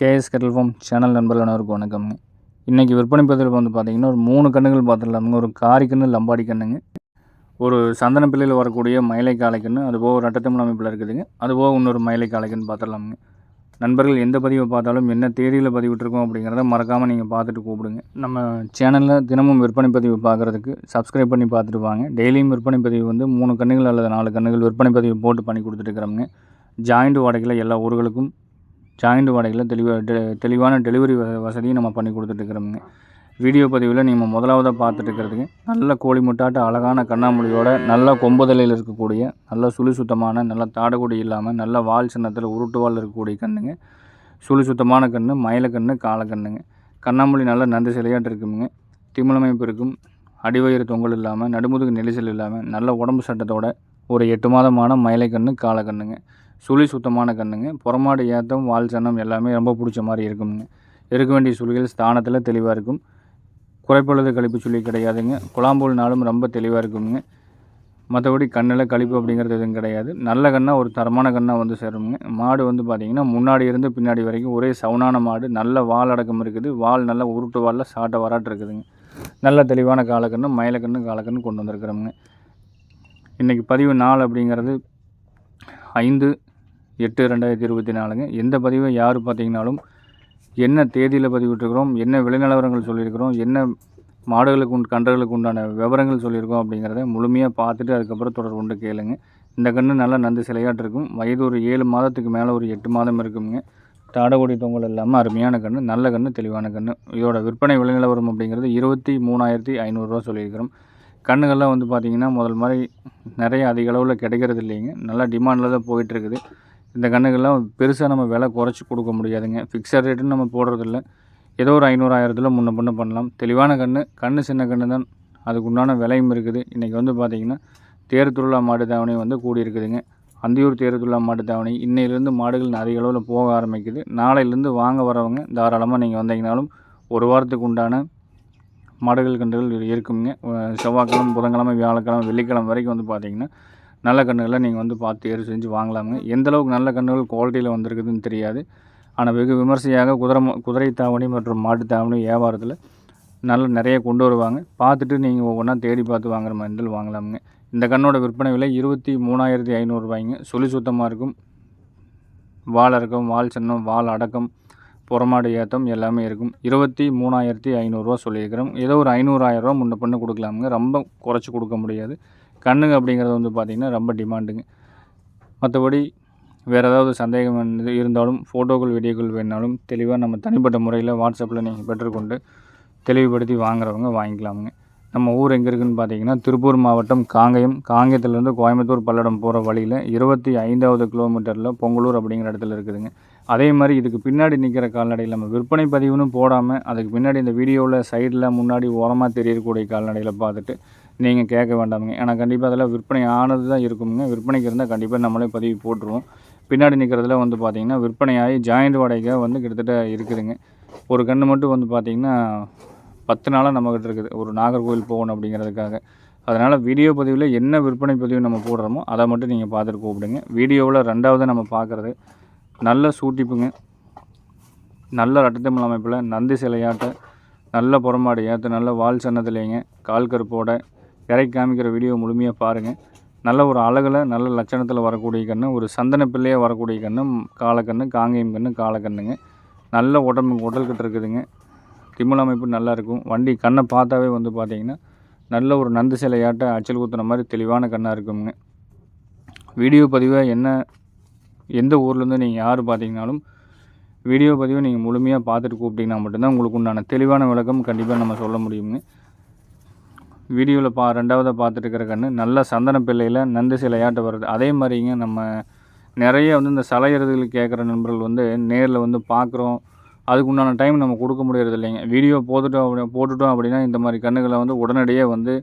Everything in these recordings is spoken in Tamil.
கேஎஸ் கட்டல்ஃபார்ம் சேனல் நண்பர்கள் அனைவருக்கும் வணக்கம்ங்க இன்றைக்கி விற்பனை பதிவில் வந்து பார்த்திங்கன்னா ஒரு மூணு கண்ணுகள் பார்த்துடலாமுங்க ஒரு காரி கண்ணு லம்பாடி கண்ணுங்க. ஒரு சந்தன பிள்ளையில் வரக்கூடிய மயிலை காலைக்கண்ணு அதுபோக ரெட்டத்தமிழ் அமைப்பில் இருக்குதுங்க. அதுபோக இன்னொரு மயிலை காலைக்கண்ணு பார்த்துடலாமுங்க. நண்பர்கள் எந்த பதிவை பார்த்தாலும் என்ன தேதியில் பதிவிட்டுருக்கோம் அப்படிங்கிறத மறக்காமல் நீங்கள் பார்த்துட்டு கூப்பிடுங்க. நம்ம சேனலில் தினமும் விற்பனை பதிவு பார்க்குறதுக்கு சப்ஸ்கிரைப் பண்ணி பார்த்துட்டு வாங்க. டெய்லியும் விற்பனை பதிவு வந்து மூணு கண்ணுகள் அல்லது நாலு கண்ணுகள் விற்பனை பதிவு போட்டு பண்ணி கொடுத்துட்டுருக்குறோங்க ஜாயிண்ட் வாடகையில் எல்லா ஊர்களுக்கும் ஜாயிண்ட் வாடகையில் தெளிவாக டெ தெளிவான டெலிவரி வசதியும் நம்ம பண்ணி கொடுத்துட்ருக்குறோமுங்க வீடியோ பதிவில் நீங்கள் முதலாவதாக பார்த்துட்டுருக்கிறதுக்கு நல்ல கோழி முட்டாட்ட அழகான கண்ணாமொழியோட நல்ல கொம்புதலையில் இருக்கக்கூடிய நல்ல சுழி சுத்தமான நல்ல தாடகுடி இல்லாமல் நல்ல வால் சின்னத்தில் உருட்டு வால் இருக்கக்கூடிய கண்ணுங்க. சுழி சுத்தமான கன்று மயிலக்கண்ணு காலக்கண்ணுங்க கண்ணாமொழி நல்ல நந்து சிலையாட்டு இருக்குங்க திமிழமைப்பு இருக்கும். அடிவயிறு தொங்கல் இல்லாமல் நடுமுதுகு நெரிசல் இல்லாமல் நல்ல உடம்பு சட்டத்தோட ஒரு எட்டு மாதமான மயிலைக்கண்ணு காலக்கண்ணுங்க சுழி சுத்தமான கண்ணுங்க. புறமாடு ஏத்தம் வால் சன்னம் எல்லாமே ரொம்ப பிடிச்ச மாதிரி இருக்குங்க இருக்க வேண்டிய சுழிகள் ஸ்தானத்தில் தெளிவாக இருக்கும். குறைப்பொழுது கழிப்பு சுழி கிடையாதுங்க. குழாம்பூல் நாளும் ரொம்ப தெளிவாக இருக்குங்க மற்றபடி கண்ணில் கழிப்பு அப்படிங்கிறது எதுவும் கிடையாது. நல்ல கண்ணாக ஒரு தரமான கண்ணாக வந்து சேருங்க மாடு வந்து பார்த்திங்கன்னா முன்னாடி இருந்து பின்னாடி வரைக்கும் ஒரே சவுனான மாடு. நல்ல வால் அடக்கம் இருக்குது. வால் நல்ல உருட்டு வாலில் சாட்டை வராட்டு இருக்குதுங்க. நல்ல தெளிவான காலக்கண்ணு மயிலக்கண்ணு காலக்கண்ணு கொண்டு வந்திருக்கிறோமுங்க. இன்றைக்கி பதிவு நாள் அப்படிங்கிறது ஐந்து எட்டு ரெண்டாயிரத்தி இருபத்தி நாலுங்க. எந்த பதிவை யார் பார்த்தீங்கனாலும் என்ன தேதியில் பதிவிட்டுருக்கிறோம் என்ன விளைநிலவரங்கள் சொல்லியிருக்கிறோம் என்ன மாடுகளுக்கு உண்டு கன்றுகளுக்கு உண்டான விவரங்கள் சொல்லியிருக்கோம் அப்படிங்கிறத முழுமையாக பார்த்துட்டு அதுக்கப்புறம் தொடர் கொண்டு கேளுங்க. இந்த கன்று நல்லா நந்து சிலையாட்டு இருக்கும். வயது ஒரு ஏழு மாதத்துக்கு மேலே ஒரு எட்டு மாதம் இருக்குங்க. தாடகொடி தொங்கல் இல்லாமல் அருமையான கன்று நல்ல கன்று தெளிவான கன்று இதோட விற்பனை விளைநிலவரம் அப்படிங்கிறது இருபத்தி மூணாயிரத்தி ஐநூறுரூவா சொல்லியிருக்கிறோம். கண்ணுகள்லாம் வந்து பார்த்திங்கன்னா முதல் மாதிரி நிறைய அதிக அளவில் கிடைக்கிறது இல்லைங்க. நல்லா டிமாண்டில் தான் போயிட்டுருக்குது இந்த கன்றுகள்லாம் பெருசாக நம்ம விலை குறைச்சி கொடுக்க முடியாதுங்க. ஃபிக்ஸட் ரேட்டுன்னு நம்ம போடுறதில்ல. ஏதோ ஒரு ஐநூறு ஆயிரத்தில் முன்ன பண்ண பண்ணலாம். தெளிவான கன்று கன்று சின்ன கன்று தான் அதுக்கு உண்டான விலையும் இருக்குது. இன்றைக்கி வந்து பார்த்திங்கன்னா தேர் திருவிழா மாட்டு தாவணி வந்து கூடி இருக்குதுங்க அந்தியூர் தேர் திருவிழா மாட்டு தாவணி. இன்னையிலேருந்து மாடுகள் அதிக அளவில் போக ஆரம்பிக்குது. நாளையிலேருந்து வாங்க வரவங்க தாராளமாக நீங்கள் வந்தீங்கனாலும் ஒரு வாரத்துக்கு உண்டான மாடுகள் கன்றுகள் இருக்குங்க. செவ்வாய்க்கிழமை புதன்கிழமை வியாழக்கிழமை வெள்ளிக்கிழமை வரைக்கும் வந்து பார்த்திங்கன்னா நல்ல கன்றுகளை நீங்கள் வந்து பார்த்து தேர்வு செஞ்சு வாங்கலாமுங்க. எந்தளவுக்கு நல்ல கன்றுகள் குவாலிட்டியில் வந்திருக்குதுன்னு தெரியாது. ஆனால் வெகு விமர்சையாக குதிரை குதிரை தாவணி மற்றும் மாட்டு தாவணி வியாபாரத்தில் நல்ல நிறைய கொண்டு வருவாங்க. பார்த்துட்டு நீங்கள் ஒவ்வொன்றா தேடி பார்த்து வாங்குற மாதிரி இருந்தால் வாங்கலாமுங்க. இந்த கண்ணோட விற்பனை விலை இருபத்தி மூணாயிரத்தி ஐநூறுரூவாய்ங்க சுழி சுத்தமாக இருக்கும். வால் இறக்கம் வால் சின்னம் வால் அடக்கம் புறமாடு ஏற்றம் எல்லாமே இருக்கும். இருபத்தி மூணாயிரத்தி ஐநூறுரூவா சொல்லியிருக்கிறோம். ஏதோ ஒரு ஐநூறாயிரரூவா முன்ன பண்ண கொடுக்கலாமுங்க. ரொம்ப குறைச்சி கொடுக்க முடியாது. கண்ணுங்க அப்படிங்கிறது வந்து பார்த்திங்கன்னா ரொம்ப டிமாண்டுங்க மற்றபடி வேறு ஏதாவது சந்தேகம் இருந்தாலும் ஃபோட்டோக்கள் வீடியோக்கள் வேணாலும் தெளிவாக நம்ம தனிப்பட்ட முறையில் வாட்ஸ்அப்பில் நீங்கள் பெற்றுக்கொண்டு தெளிவுபடுத்தி வாங்குறவங்க வாங்கிக்கலாமுங்க. நம்ம ஊர் எங்கே இருக்குதுன்னு பார்த்தீங்கன்னா திருப்பூர் மாவட்டம் காங்கயம். காங்கயத்துலேருந்து கோயம்புத்தூர் பல்லடம் போகிற வழியில் இருபத்தி ஐந்தாவது கிலோமீட்டரில் பொங்கலூர் அப்படிங்கிற இடத்துல இருக்குதுங்க. அதே மாதிரி இதுக்கு பின்னாடி நிற்கிற கால்நடையில் நம்ம விற்பனை பதிவுன்னு போடாமல் அதுக்கு பின்னாடி இந்த வீடியோவில் சைடில் முன்னாடி ஓரமாக தெரியக்கூடிய கால்நடையில் பார்த்துட்டு நீங்கள் கேட்க வேண்டாமுங்க. ஏன்னா கண்டிப்பாக அதில் விற்பனை ஆனது தான் இருக்குங்க விற்பனைக்கு இருந்தால் கண்டிப்பாக நம்மளே பதிவு போட்டுருவோம். பின்னாடி நிற்கிறதுல வந்து பார்த்திங்கன்னா விற்பனையாகி ஜாயிண்ட் வாடகை வந்து கிட்டத்தட்ட இருக்குதுங்க. ஒரு கன்று மட்டும் வந்து பார்த்திங்கன்னா பத்து நாளாக நம்மக்கிட்ட இருக்குது. ஒரு நாகர்கோவில் போகணும் அப்படிங்கிறதுக்காக. அதனால் வீடியோ பதிவில் என்ன விற்பனை பதிவு நம்ம போடுறோமோ அதை மட்டும் நீங்கள் பார்த்துட்டு கூப்பிடுங்க. வீடியோவில் ரெண்டாவது நம்ம பார்க்குறது நல்ல சூட்டிப்புங்க. நல்ல ரட்டத்தமிழ் அமைப்பில் நந்தி சிலையாட்ட நல்ல புறமாடு ஏற்ற நல்ல வால் சன்னதிலேங்க கால் கருப்போட இறக்கி காமிக்கிற வீடியோ முழுமையாக பாருங்கள் நல்ல ஒரு அழகில் நல்ல லட்சணத்தில் வரக்கூடிய கன்று ஒரு சந்தன பிள்ளையாக வரக்கூடிய கன்று காலக்கன்று காங்கேயம் கன்று காலக்கண்ணுங்க நல்ல உடம்பு உடல் இருக்குதுங்க. திமிழ் அமைப்பு நல்லா இருக்கும். வண்டி கண்ணை பார்த்தாவே வந்து பார்த்திங்கன்னா நல்ல ஒரு நந்து சிலையாட்ட அச்சல் குத்துன மாதிரி தெளிவான கண்ணாக இருக்குங்க. வீடியோ பதிவை என்ன எந்த ஊர்லேருந்து நீங்கள் யார் பார்த்தீங்கனாலும் வீடியோ பதிவை நீங்கள் முழுமையாக பார்த்துட்டு கூப்பிட்டிங்கன்னா மட்டும்தான் உங்களுக்கு உண்டான தெளிவான விளக்கம் கண்டிப்பாக நம்ம சொல்ல முடியுங்க. வீடியோவில் பா ரெண்டாவதாக பார்த்துட்டு கண்ணு. கன்று நல்ல சந்தன பிள்ளையில் நந்து சிலையாட்ட வருது அதே மாதிரிங்க நம்ம நிறைய வந்து இந்த சலையறதுகள் கேட்குற நண்பர்கள் வந்து நேரில் வந்து பார்க்குறோம். அதுக்கு உண்டான டைம் நம்ம கொடுக்க முடியறது இல்லைங்க. வீடியோ போட்டுட்டோம் அப்படி போட்டுட்டோம் அப்படின்னா இந்த மாதிரி கன்றுகளை வந்து உடனடியாக வந்து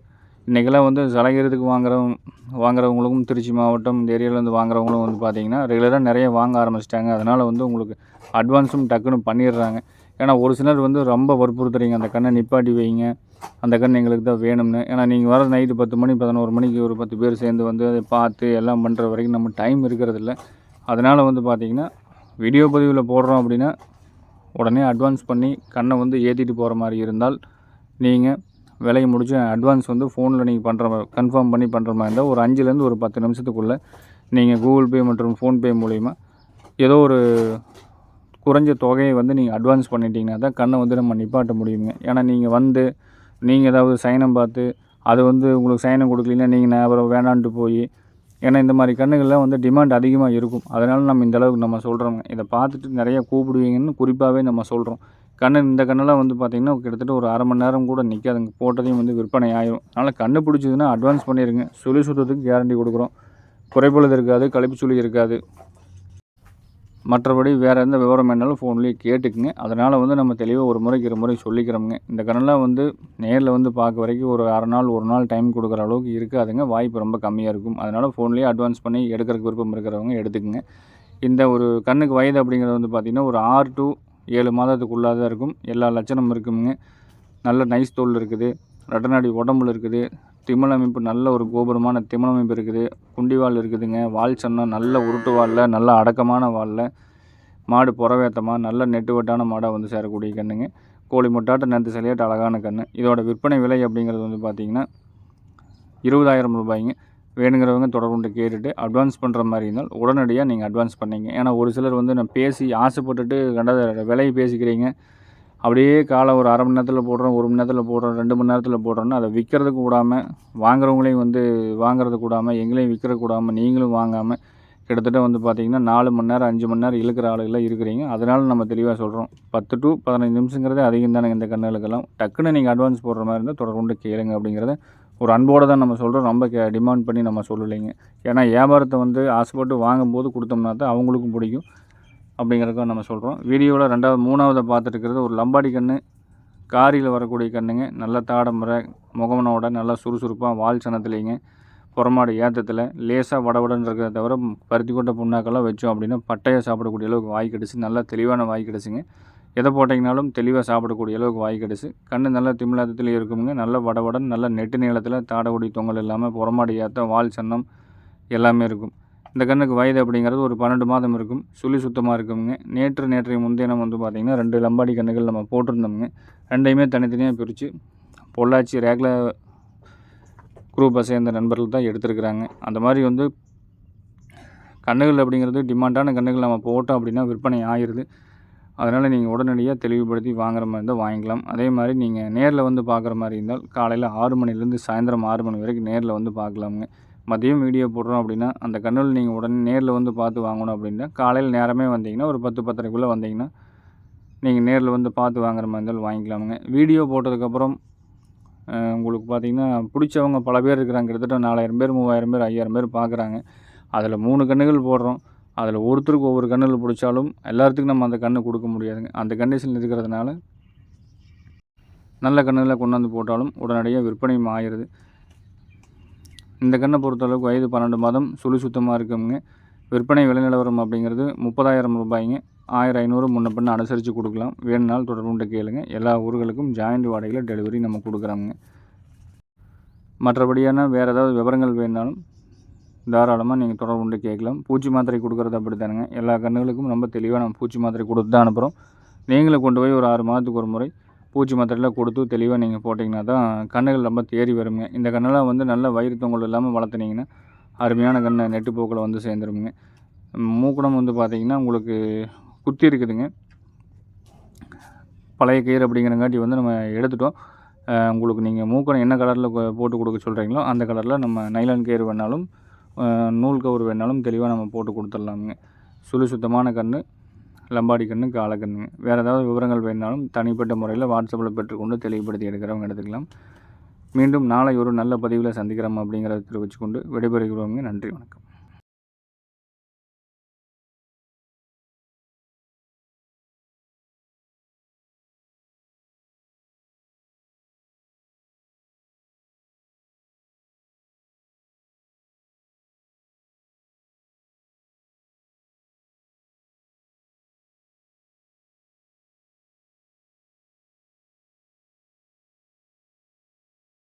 இன்றைக்கெல்லாம் வந்து சலகிறதுக்கு வாங்குறவங்க வாங்குறவங்களுக்கும் திருச்சி மாவட்டம் இந்த ஏரியாவிலேருந்து வாங்குறவங்களும் வந்து பார்த்திங்கன்னா ரெகுலராக நிறைய வாங்க ஆரம்பிச்சிட்டாங்க. அதனால் வந்து உங்களுக்கு அட்வான்ஸும் டக்குன்னு பண்ணிடுறாங்க. ஏன்னா ஒரு சிலர் வந்து ரொம்ப வற்புறுத்துறீங்க. அந்த கண்ணை நிப்பாட்டி வைங்க. அந்த கண் எங்களுக்கு தான் வேணும்னு. ஏன்னா நீங்கள் வர நைட்டு பத்து மணி பதினோரு மணிக்கு ஒரு பத்து பேர் சேர்ந்து வந்து அதை பார்த்து எல்லாம் பண்ணுற வரைக்கும் நம்ம டைம் இருக்கிறதில்ல. அதனால் வந்து பார்த்திங்கன்னா வீடியோ பதிவில் போடுறோம் அப்படின்னா உடனே அட்வான்ஸ் பண்ணி கண்ணை வந்து ஏற்றிட்டு போகிற மாதிரி இருந்தால் நீங்கள் விலையை முடிச்சு அட்வான்ஸ் வந்து ஃபோனில் நீங்கள் பண்ணுற கன்ஃபார்ம் பண்ணி பண்ணுற மாதிரி இருந்தால் ஒரு அஞ்சுலேருந்து ஒரு பத்து நிமிஷத்துக்குள்ளே நீங்கள் கூகுள் பே மற்றும் ஃபோன்பே மூலிமா ஏதோ ஒரு குறைஞ்ச தொகையை வந்து நீங்கள் அட்வான்ஸ் பண்ணிட்டீங்கன்னா தான் கண்ணை வந்து நம்ம நிப்பாட்ட முடியுங்க. ஏன்னா நீங்கள் வந்து நீங்கள் ஏதாவது சைனம் பார்த்து அது வந்து உங்களுக்கு சைனம் கொடுக்கலன்னா நீங்கள் அப்புறம் வேணான்ட்டு போய் ஏன்னா இந்த மாதிரி கண்ணுகள்லாம் வந்து டிமாண்ட் அதிகமாக இருக்கும். அதனால் நம்ம இந்த அளவுக்கு நம்ம சொல்கிறோங்க இதை பார்த்துட்டு நிறையா கூப்பிடுவீங்கன்னு குறிப்பாகவே நம்ம சொல்கிறோம் கண்ணு இந்த கண்ணெல்லாம் வந்து பார்த்திங்கன்னா கிட்டத்தட்ட ஒரு அரை மணி நேரம் கூட நிற்காதுங்க போட்டதையும் வந்து விற்பனை ஆயிரும். அதனால் கண்ணு பிடிச்சதுன்னா அட்வான்ஸ் பண்ணிடுங்க சுழி சுத்தத்துக்கு கேரண்டி கொடுக்குறோம். குறைபொழுது இருக்காது கழிப்பு சுழி இருக்காது. மற்றபடி வேறு எந்த விவரம் வேணாலும் ஃபோன்லேயே கேட்டுக்குங்க. அதனால் வந்து நம்ம தெளிவாக ஒரு முறைக்கு இரு முறை சொல்லிக்கிறோமுங்க. இந்த கடனெலாம் வந்து நேரில் வந்து பார்க்க வரைக்கும் ஒரு அரை நாள் ஒரு நாள் டைம் கொடுக்குற அளவுக்கு இருக்காதுங்க. வாய்ப்பு ரொம்ப கம்மியாக இருக்கும். அதனால் ஃபோன்லேயே அட்வான்ஸ் பண்ணி எடுக்கிறதுக்கு விருப்பம் இருக்கிறவங்க எடுத்துக்கங்க. இந்த ஒரு கண்ணுக்கு வயது அப்படிங்கிறது வந்து பார்த்திங்கன்னா ஒரு ஆறு டு ஏழு மாதத்துக்குள்ளாக தான் இருக்கும். எல்லா லட்சணமும் இருக்குங்க நல்ல நைஸ் தோல் இருக்குது. ரெட்டநாடி உடம்புல இருக்குது. திமிழ் அமைப்பு நல்ல ஒரு கோபுரமான திமிழ் அமைப்பு இருக்குது. குண்டிவால் இருக்குதுங்க. வால் சன்னம் நல்ல உருட்டு வாலில் நல்ல அடக்கமான வாலில் மாடு புறவேத்தமாக நல்ல நெட்டுவட்டான மாடாக வந்து சேரக்கூடிய கண்ணுங்க. கோழி முட்டாட்ட நேற்று சிலையாட்டு அழகான கன்று இதோட விற்பனை விலை அப்படிங்கிறது வந்து பார்த்திங்கன்னா இருபதாயிரம் ரூபாய்ங்க. வேணுங்கிறவங்க தொடர்புண்டு கேட்டுட்டு அட்வான்ஸ் பண்ணுற மாதிரி இருந்தால் உடனடியாக நீங்கள் அட்வான்ஸ் பண்ணிங்க. ஏன்னா ஒரு சிலர் வந்து நான் பேசி ஆசைப்பட்டுட்டு கண்டத விலையை பேசிக்கிறீங்க. அப்படியே காலை ஒரு அரை மணி நேரத்தில் போடுறோம் ஒரு மணி நேரத்தில் போடுறோம் ரெண்டு மணி நேரத்தில் போடுறோன்னா அதை விற்கிறதுக்கு விடாமல் வாங்குறவங்களையும் வந்து வாங்குறதுக்கு கூடாமல் எங்களையும் விற்கிறதுக்கு கூடாமல் நீங்களும் வாங்காமல் கிட்டத்தட்ட வந்து பார்த்திங்கன்னா நாலு மணி நேரம் அஞ்சு மணி நேரம் இழுக்கிற ஆளுகளாக இருக்கிறீங்க. அதனால் நம்ம தெளிவாக சொல்கிறோம் பத்து டு பதினஞ்சு நிமிஷங்கிறதே அதிகம் தானே இந்த கண்ணுகளுக்கெல்லாம். டக்குன்னு நீங்கள் அட்வான்ஸ் போடுற மாதிரி இருந்தால் தொடர்ந்து கேளுங்க அப்படிங்கிறத ஒரு அன்போடு தான் நம்ம சொல்கிறோம் ரொம்ப கே டிமாண்ட் பண்ணி நம்ம சொல்லலைங்க. ஏன்னா வியாபாரத்தை வந்து ஆசைப்பட்டு வாங்கும்போது கொடுத்தோம்னா தான் அவங்களுக்கும் பிடிக்கும். அப்படிங்கிறதுக்கும் நம்ம சொல்கிறோம் வீடியோவில் ரெண்டாவது மூணாவது பார்த்துட்டுருக்கிறது ஒரு லம்பாடி கன்று காரியில் வரக்கூடிய கண்ணுங்க. நல்ல தாடம்புரை முகமனோட நல்லா சுறுசுறுப்பாக வால் சனத்துலேங்க. புறமாடு ஏற்றத்தில் லேசாக வடவடன்னு இருக்கிறத தவிர பருத்தி கொட்டை புண்ணாக்கெல்லாம் வச்சோம் அப்படின்னா பட்டையாக சாப்பிடக்கூடிய அளவுக்கு வாய் கிடச்சி நல்லா தெளிவான வாய் கிடச்சிங்க எதை போட்டிங்கனாலும் தெளிவாக சாப்பிடக்கூடிய அளவுக்கு வாய் கிடச்சி கண்ணு நல்லா திமிழத்துலேயும் இருக்குங்க. நல்ல வடவடன் நல்ல நெட்டு நீளத்தில் தாடக்கூடிய தொங்கல் இல்லாமல் புறமாடு ஏற்ற வால் சன்னம் எல்லாமே இருக்கும். இந்த கன்றுக்கு வயது அப்படிங்கிறது ஒரு பன்னெண்டு மாதம் இருக்கும். சுழி சுத்தமாக இருக்குங்க நேற்று நேற்றைய முன்தினம் வந்து பார்த்திங்கன்னா ரெண்டு லம்பாடி கன்றுகள் நம்ம போட்டிருந்தோம்ங்க. ரெண்டையுமே தனித்தனியாக பிரித்து பொள்ளாச்சி ரேக்ல குரூப்பை சேர்ந்த நண்பர்கள் தான் எடுத்திருக்கிறாங்க. அந்த மாதிரி வந்து கன்றுகள் அப்படிங்கிறது டிமாண்டான கன்றுகள் நம்ம போட்டோம் அப்படின்னா விற்பனை ஆயிடுது அதனால் நீங்கள் உடனடியாக தெளிவுபடுத்தி வாங்குற மாதிரி இருந்தால் வாங்கிக்கலாம். அதே மாதிரி நீங்கள் நேரில் வந்து பார்க்குற மாதிரி இருந்தால் காலையில் ஆறு மணிலேருந்து சாயந்தரம் ஆறு மணி வரைக்கும் நேரில் வந்து பார்க்கலாமுங்க மதியம் வீடியோ போடுறோம் அப்படின்னா அந்த கண்ணில் நீங்கள் உடனே நேரில் வந்து பார்த்து வாங்கணும் அப்படின்னா காலையில் நேரமே வந்தீங்கன்னா ஒரு பத்து பத்தரைக்குள்ளே வந்தீங்கன்னா நீங்கள் நேரில் வந்து பார்த்து வாங்குற மாதிரி இருந்தாலும் வாங்கிக்கலாமுங்க. வீடியோ போட்டதுக்கப்புறம் உங்களுக்கு பார்த்திங்கன்னா பிடிச்சவங்க பல பேர் இருக்கிறாங்க. கிட்டத்தட்ட நாலாயிரம் பேர் மூவாயிரம் பேர் ஐயாயிரம் பேர் பார்க்குறாங்க. அதில் மூணு கண்ணுகள் போடுறோம். அதில் ஒருத்தருக்கு ஒவ்வொரு கண்ணில் பிடிச்சாலும் எல்லாத்துக்கும் நம்ம அந்த கண்ணு கொடுக்க முடியாதுங்க. அந்த கண்டிஷன் இருக்கிறதுனால நல்ல கண்ணுகளை கொண்டாந்து போட்டாலும் உடனடியாக விற்பனையும் ஆயிடுது. இந்த கண்ணை பொறுத்தளவுக்கு வயது பன்னெண்டு மாதம் சுழி சுத்தமாக இருக்குங்க. விற்பனை விலை நிலவரம் அப்படிங்கிறது முப்பதாயிரம் ரூபாய்ங்க. ஆயிரம் ஐநூறு முன்ன பின்ன அனுசரித்து கொடுக்கலாம். வேணுனால் தொடர்புண்டு கேளுங்க. எல்லா ஊர்களுக்கும் ஜாயிண்ட் வாடகையில் டெலிவரி நம்ம கொடுக்குறோங்க மற்றபடியான வேறு ஏதாவது விவரங்கள் வேணாலும் தாராளமாக நீங்கள் தொடர்புண்டு கேட்கலாம். பூச்சி மாத்திரை கொடுக்குறது அப்படி தானுங்க எல்லா கண்ணுகளுக்கும் ரொம்ப தெளிவாக நம்ம பூச்சி மாத்திரை கொடுத்து தான் அனுப்புகிறோம் நீங்களும் கொண்டு போய் ஒரு ஆறு மாதத்துக்கு ஒரு முறை பூச்சி மாத்திரைலாம் கொடுத்து தெளிவாக நீங்கள் போட்டிங்கன்னா தான் கண்ணுகள் ரொம்ப தேறி வருங்க. இந்த கண்ணெல்லாம் வந்து நல்ல வயிறு தொங்கல் இல்லாமல் வளர்த்துனீங்கன்னா அருமையான கண்ணை நெட்டுப்போக்கில் வந்து சேர்ந்துருமுங்க மூக்குடம் வந்து பார்த்திங்கன்னா உங்களுக்கு குத்தி இருக்குதுங்க. பழைய கயிறு அப்படிங்கிறங்காட்டி வந்து நம்ம எடுத்துட்டோம். உங்களுக்கு நீங்கள் மூக்கணம் என்ன கலரில் போட்டு கொடுக்க சொல்கிறீங்களோ அந்த கலரில் நம்ம நைலான் கயிறு வேணாலும் நூல் கவுர் வேணாலும் தெளிவாக நம்ம போட்டு கொடுத்துடலாமுங்க. சுழி சுத்தமான கன்று லம்பாடி கண்ணு காலக்கண்ணுங்க வேறு ஏதாவது விவரங்கள் வேணாலும் தனிப்பட்ட முறையில் வாட்ஸ்அப்பில் பெற்றுக்கொண்டு தெளிவுபடுத்தி எடுக்கிறவங்க எடுத்துக்கலாம். மீண்டும் நாளை ஒரு நல்ல பதிவில் சந்திக்கிறோம் அப்படிங்கிறத தெரிவிச்சுக்கொண்டு விடைபெறுகிறவங்க நன்றி வணக்கம்.